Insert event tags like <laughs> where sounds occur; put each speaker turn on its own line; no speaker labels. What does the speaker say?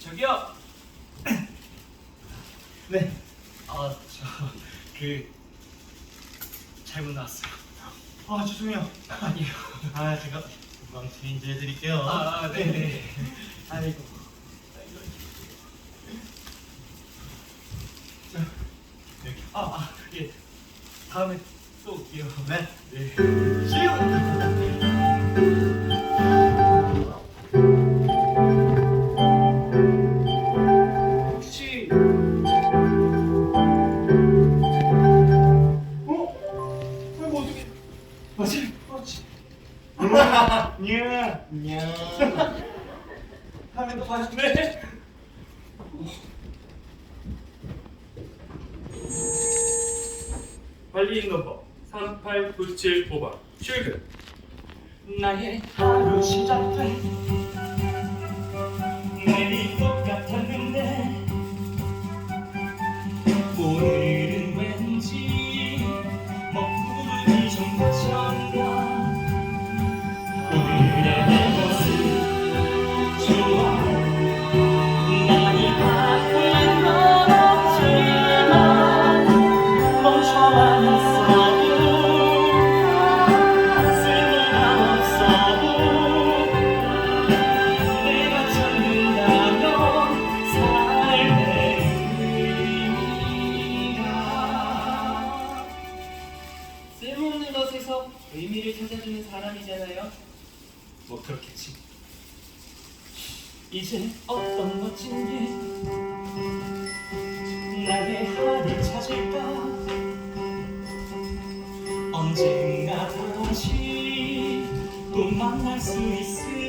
저기요. 네. 아, 저 그 잘못 나왔어요.
아 죄송해요.
아니요.
아 제가 금방 체인지 해드릴게요.
아, 아, 네네. <laughs> 아이고. 자,
여기.
아, 아, 예. 다음에 또 올게요.
네.
네. 혹시
어? 이거 어떻게?
맞지? 맞지? 봐주네.
관리인 넘버 38975번 출근
나의 하루 시작돼 내일 똑같았는데 오늘은 왠지 먹구름이 좀
의미를 찾아주는 사람이잖아요.
뭐 그렇겠지. 이제 어떤 멋진 게 나의 하늘 찾을까? 언젠가 다시 또 만날 수 있어